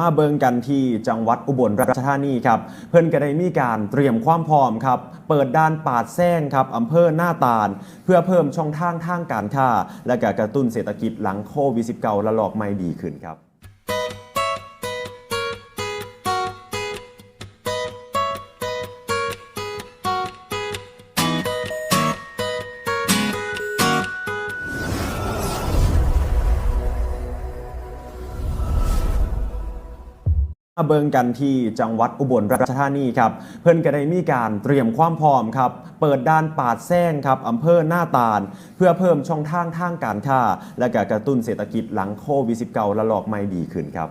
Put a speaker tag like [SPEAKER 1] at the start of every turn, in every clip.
[SPEAKER 1] มาเบิงกันที่จังหวัดอุบลราชธานีครับ เพิ่นก็ได้มีการเตรียมความพร้อมครับ เปิดด้านปาดแซงครับอำเภอหน้าตาล เพื่อเพิ่มช่องทางทางการค้า และก็กระตุ้นเศรษฐกิจหลังโควิด -19 ระลอกใหม่ดีขึ้นครับาเบิงกันที่จังหวัดอุบลราชธานีครับเพื่อนก็ได้มีการเตรียมความพร้อมครับ เปิดด้านปาดแซงครับอำเภอหน้าตาล เพื่อเพิ่มช่องทางทางการค้า และก็กระตุ้นเศรษฐกิจหลังโควิด -19 ระลอกไม่ดีขึ้นครับ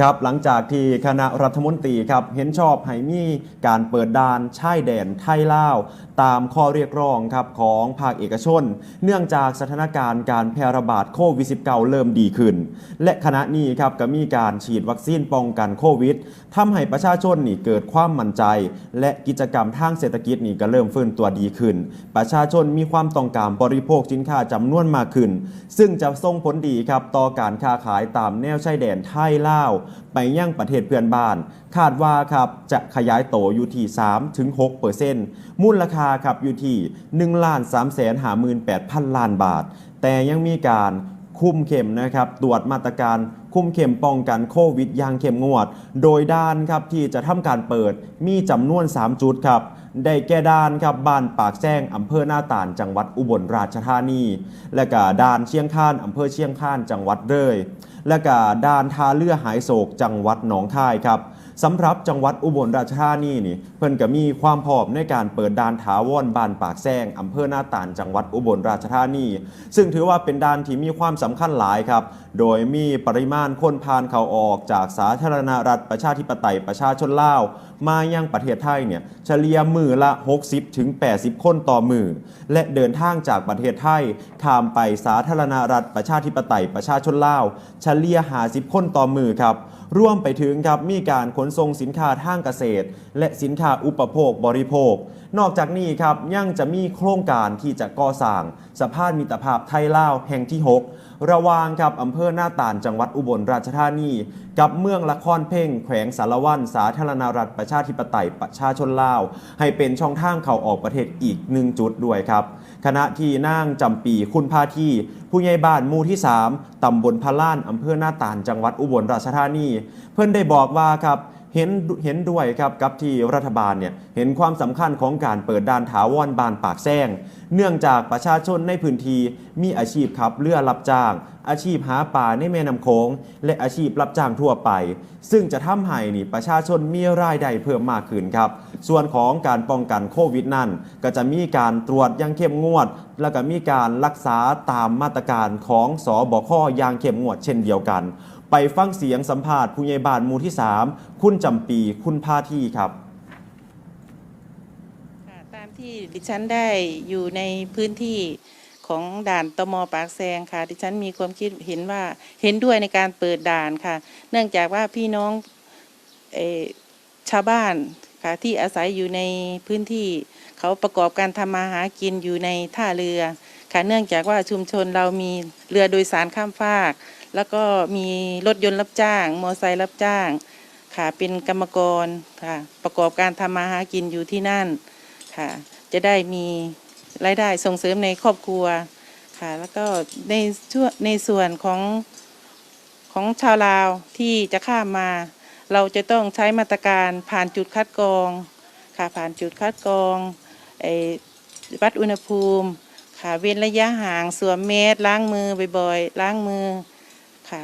[SPEAKER 1] ครับหลังจากที่คณะรัฐมนตรีครับเห็นชอบให้มีการเปิดด่านชายแดนไทยลาว ตามข้อเรียกร้องครับของภาคเอกชน เนื่องจากสถานการณ์การแพร่ระบาดโควิด -19 เริ่มดีขึ้น และขณะนี้ครับก็มีการฉีดวัคซีนป้องกันโควิดทำให้ประชาชนนี่เกิดความมั่นใจ และกิจกรรมทางเศรษฐกิจนี่ก็เริ่มฟื้นตัวดีขึ้น ประชาชนมีความต้องการบริโภคสินค้าจำนวนมากขึ้น ซึ่งจะส่งผลดีครับต่อการค้าขายตามแนวชายแดนไทยลาวไปยังประเทศเพื่อนบ้าน คาดว่าครับจะขยายโตอยู่ที่3-6%มูลค่าครับอยู่ที่1ล้าน3แสน58,000 ล้านบาท แต่ยังมีการคุมเข้มนะครับ ตรวจมาตรการคุมเข้มป้องกันโควิดอย่างเข้มงวด โดยด้านครับที่จะทำการเปิดมีจำนวน 3 จุดครับ ได้แก่ด้านครับบ้านปากแซงอำเภอหน้าตานจังหวัดอุบลราชธานี และก็ด้านเชียงคานอำเภอเชียงคานจังหวัดเลย และก็ด้านท่าเรือหายโศกจังหวัดหนองคายครับ สำหรับจังหวัดอุบลราชธานีนี่เพิ่นก็มีความพร้อมในการเปิดด่านถาวรบ้านปากแซงอำเภอหน้าตาลจังหวัดอุบลราชธานี ซึ่งถือว่าเป็นด่านที่มีความสำคัญหลายครับ โดยมีปริมาณคนผ่านเข้าออกจากสาธารณรัฐประชาธิปไตยประชาชนลาว มายังประเทศไทยเนี่ยเฉลี่ยมือละ 60ถึง80 คนต่อมือ และเดินทางจากประเทศไทยข้ามไปสาธารณรัฐประชาธิปไตยประชาชนลาวเฉลี่ย50 คนต่อมือครับ ร่วมไปถึงครับมีการขนส่งสินค้าทางเกษตร และสินค้าอุปโภคบริโภค นอกจากนี้ครับยังจะมีโครงการที่จะก่อสร้างสะพานมิตรภาพไทยลาวแห่งที่ 6 ระวางครับอำเภอหน้าตาลจังหวัดอุบลราชธานี กับเมืองละครเพ่งแขวงสารวัน สาธารณรัฐประชาธิปไตยประชาชนลาว ให้เป็นช่องทางเข้าออกประเทศอีกหนึ่งจุดด้วยครับขณะที่นางจำปีคุณพาทีผู้ใหญ่บ้านมู่ที่ 3ตำบลพะล้านอำเภอหน้าตาลจังหวัดอุบลราชธานี เพิ่นได้บอกว่าครับ เห็นเห็นด้วยครับกับที่รัฐบาลเนี่ยเห็นความสำคัญของการเปิดด่านถาวรบานปากแซงเนื่องจากประชาชนในพื้นที่มีอาชีพขับเรือรับจ้าง อาชีพหาปลาในแม่น้ำโขงและอาชีพรับจ้างทั่วไป ซึ่งจะทำให้นี่ประชาชนมีรายได้เพิ่มมากขึ้นครับ ส่วนของการป้องกันโควิดนั่นก็จะมีการตรวจอย่างเข้มงวด แล้วก็มีการรักษาตามมาตรการของสอบคอย่างเข้มงวดเช่นเดียวกัน ไปฟังเสียงสัมภาษณ์ผู้ใหญ่บ้านหมู่ที่ 3 คุณจำปีคุณพาที่ครับ
[SPEAKER 2] ค่ะตามที่ดิฉันได้อยู่ในพื้นที่ของด่านตมปากแซงค่ะ ดิฉันมีความคิดเห็นว่าเห็นด้วยในการเปิดด่านค่ะ เนื่องจากว่าพี่น้องเออชาวบ้านค่ะที่อาศัยอยู่ในพื้นที่ เขาประกอบการทำมาหากินอยู่ในท่าเรือ ค่ะเนื่องจากว่าชุมชนเรามีเรือโดยสารข้ามฟาก แล้วก็มีรถยนต์รับจ้าง มอเตอร์ไซค์รับจ้างค่ะเป็นกรรมกรค่ะประกอบการทำมาหากินอยู่ที่นั่นค่ะ จะได้มีรายได้ส่งเสริมในครอบครัวค่ะ แล้วก็ในช่วงในส่วนของของชาวลาวที่จะข้ามมา เราจะต้องใช้มาตรการผ่านจุดคัดกรองค่ะผ่านจุดคัดกรองไอ้วัดอุณหภูมิ ค่ะ เว้นระยะห่างสวมเมสล้างมือบ่อยๆล้างมือค่ะ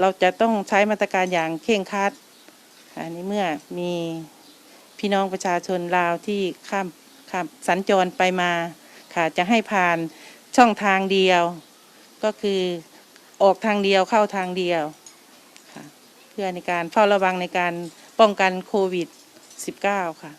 [SPEAKER 2] เราจะต้องใช้มาตรการอย่างเคร่งครัดค่ะในเมื่อมีพี่น้องประชาชนลาวที่ข้ามข้ามสัญจรไปมาค่ะจะให้ผ่านช่องทางเดียว ก็คือออกทางเดียวเข้าทางเดียวค่ะเพื่อในการเฝ้าระวังในการป้องกันโควิด -19 ค่ะ